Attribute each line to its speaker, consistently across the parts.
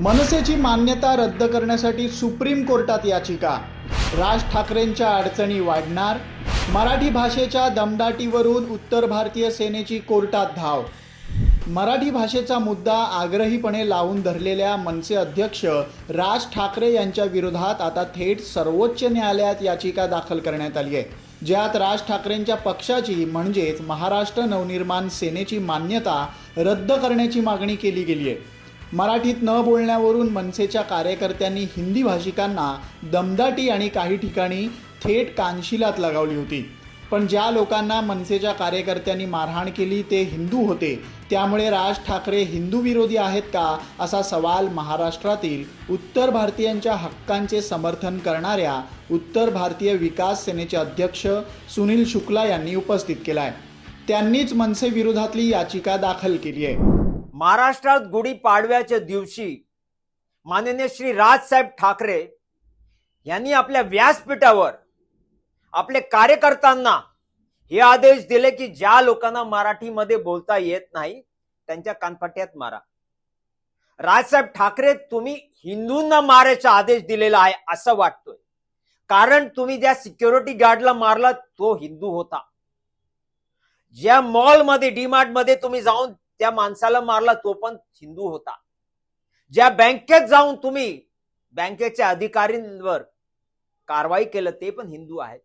Speaker 1: मनसेची मान्यता रद्द करण्यासाठी सुप्रीम कोर्टात याचिका. राज ठाकरेंच्या अडचणी वाढणार. मराठी भाषेच्या दमदाटीवरून उत्तर भारतीय सेनेची कोर्टात धाव. मराठी भाषेचा मुद्दा आग्रहीपणे लावून धरलेल्या मनसे अध्यक्ष राज ठाकरे यांच्या विरोधात आता थेट सर्वोच्च न्यायालयात याचिका दाखल करण्यात आली आहे. ज्यात राज ठाकरेंच्या पक्षाची म्हणजेच महाराष्ट्र नवनिर्माण सेनेची मान्यता रद्द करण्याची मागणी केली गेली आहे. मराठीत न बोलण्यावरून मनसेच्या कार्यकर्त्यांनी हिंदी भाषिकांना दमदाटी आणि काही ठिकाणी थेट कानशिलात लगावली होती. पण ज्या लोकांना मनसेच्या कार्यकर्त्यांनी मारहाण केली ते हिंदू होते. त्यामुळे राज ठाकरे हिंदू विरोधी आहेत का असा सवाल महाराष्ट्रातील उत्तर भारतीयांच्या हक्कांचे समर्थन करणाऱ्या उत्तर भारतीय विकास सेनेचे अध्यक्ष सुनील शुक्ला यांनी उपस्थित केला आहे त्यांनीच मनसे विरोधातली याचिका दाखल केली आहे.
Speaker 2: महाराष्ट्रात गुढीपाडव्याच्या दिवशी माननीय श्री राजसाहेब ठाकरे यांनी आपल्या व्यासपीठावर आपले कार्यकर्त्यांना हे आदेश दिले की ज्या लोकांना मराठीमध्ये बोलता येत नाही त्यांच्या कानफट्यात मारा. राजसाहेब ठाकरे तुम्ही हिंदूंना मारायचा आदेश दिलेला आहे असं वाटतोय. कारण तुम्ही ज्या सिक्युरिटी गार्डला मारला तो हिंदू होता. ज्या मॉलमध्ये डीमार्टमध्ये तुम्ही जाऊन त्या माणसाला मारला तो पण हिंदू होता. ज्या बँकेत जाऊन तुम्ही बँकेच्या अधिकारींवर कारवाई केलं ते पण हिंदू आहेत.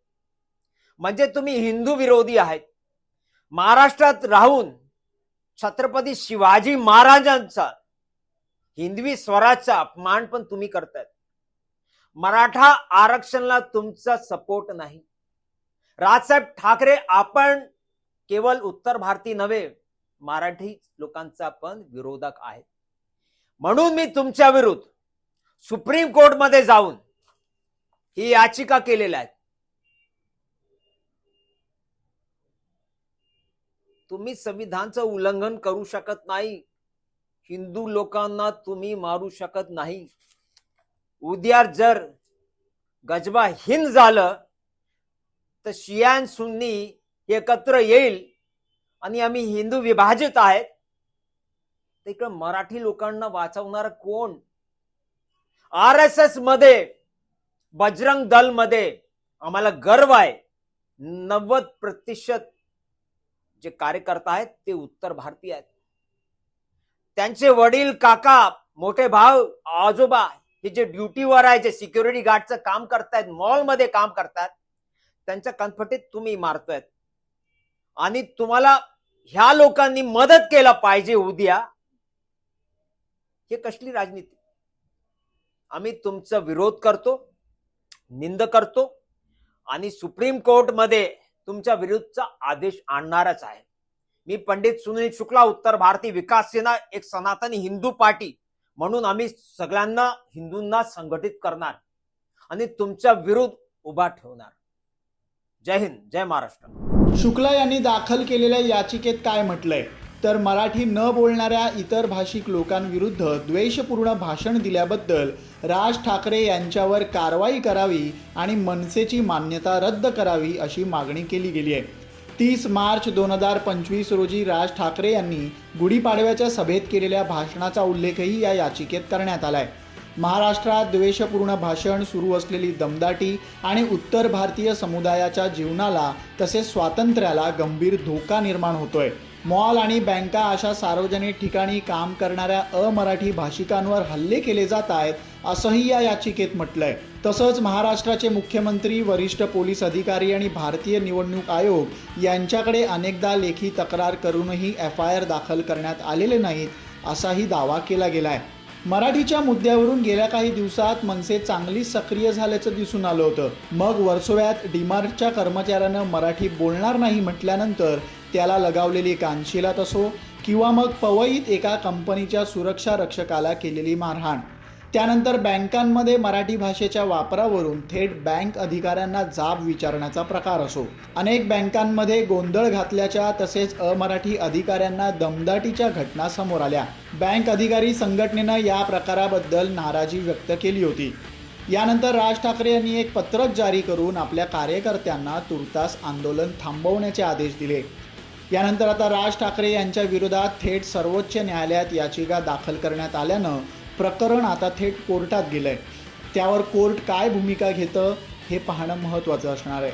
Speaker 2: म्हणजे तुम्ही हिंदू विरोधी आहेत. महाराष्ट्रात राहून छत्रपती शिवाजी महाराजांचा हिंदवी स्वराजचा अपमान पण तुम्ही करतायत. मराठा आरक्षणाला तुमचा सपोर्ट नाही. राजसाहेब ठाकरे आपण केवळ उत्तर भारतीय नव्हे मराठी लोकांचा पण विरोधक आहे. म्हणून मी तुमच्या विरुद्ध सुप्रीम कोर्टमध्ये जाऊन ही याचिका केलेली आहे तुम्ही संविधानचं उल्लंघन करू शकत नाही. हिंदू लोकांना तुम्ही मारू शकत नाही. उद्या जर गजबा हिंद झालं तर शियान सुन्नी एकत्र येईल. आणि आम्ही हिंदू विभाजित आहेत. तर इकडं मराठी लोकांना वाचवणार कोण? आर एस एसमध्ये बजरंग दलमध्ये आम्हाला गर्व आहे. नव्वद प्रतिशत जे कार्यकर्ता आहेत ते उत्तर भारतीय आहेत. त्यांचे वडील काका मोठे भाव आजोबा हे जे ड्युटीवर आहे जे सिक्युरिटी गार्डचं काम करतायत मॉलमध्ये काम करतात त्यांच्या कनफटीत तुम्ही मारतायत. आणि तुम्हाला ह्या लोकांनी मदत केला पाहिजे उद्या हे कसली राजनीती? आम्ही तुमचा विरोध करतो निंद करतो आणि सुप्रीम कोर्टमध्ये तुमच्या विरुद्धचा आदेश आणणारच आहे. मी पंडित सुनील शुक्ला उत्तर भारतीय विकास सेना एक सनातनी हिंदू पार्टी म्हणून आम्ही सगळ्यांना हिंदूंना संघटित करणार आणि तुमच्या विरुद्ध उभा ठेवणार. जय हिंद जय महाराष्ट्र.
Speaker 1: शुक्ला यांनी दाखल केलेल्या याचिकेत काय म्हटलंय? तर मराठी न बोलणाऱ्या इतर भाषिक लोकांविरुद्ध द्वेषपूर्ण भाषण दिल्याबद्दल राज ठाकरे यांच्यावर कारवाई करावी आणि मनसेची मान्यता रद्द करावी अशी मागणी केली गेली आहे. तीस मार्च दोन हजार पंचवीस रोजी राज ठाकरे यांनी गुढीपाडव्याच्या सभेत केलेल्या भाषणाचा उल्लेखही या याचिकेत करण्यात आला आहे महाराष्ट्रात द्वेषपूर्ण भाषण सुरू असलेली दमदाटी आणि उत्तर भारतीय समुदायाच्या जीवनाला तसेच स्वातंत्र्याला गंभीर धोका निर्माण होतोय. मॉल आणि बँका अशा सार्वजनिक ठिकाणी काम करणाऱ्या अमराठी भाषिकांवर हल्ले केले जात आहेत असंही या याचिकेत म्हटलंय. तसंच महाराष्ट्राचे मुख्यमंत्री वरिष्ठ पोलीस अधिकारी आणि भारतीय निवडणूक आयोग यांच्याकडे अनेकदा लेखी तक्रार करूनही एफ आय आर दाखल करण्यात आलेले नाहीत असाही दावा केला गेलाय. मराठीच्या मुद्द्यावरून गेल्या काही दिवसात मनसे चांगली सक्रिय झाल्याचं दिसून आलं होतं. मग वर्सोव्यात डीमार्टच्या कर्मचाऱ्यानं मराठी बोलणार नाही म्हटल्यानंतर त्याला लगावलेली कानशिलात असो किंवा मग पवईत एका कंपनीच्या सुरक्षा रक्षकाला केलेली मारहाण. त्यानंतर बँकांमध्ये मराठी भाषेच्या वापरावरून थेट बँक अधिकाऱ्यांना जाब विचारण्याचा प्रकार असो. अनेक बँकांमध्ये गोंधळ घातल्याच्या तसेच अमराठी अधिकाऱ्यांना दमदाटीच्या घटना समोर आल्या. बँक अधिकारी संघटनेनं या प्रकाराबद्दल नाराजी व्यक्त केली होती. यानंतर राज ठाकरे यांनी एक पत्रक जारी करून आपल्या कार्यकर्त्यांना तुर्तास आंदोलन थांबवण्याचे आदेश दिले. यानंतर आता राज ठाकरे यांच्या विरोधात थेट सर्वोच्च न्यायालयात याचिका दाखल करण्यात आल्यानं प्रकरण आता थेट कोर्टात गेलं आहे त्यावर कोर्ट काय भूमिका घेतं हे पाहणं महत्त्वाचं असणार आहे.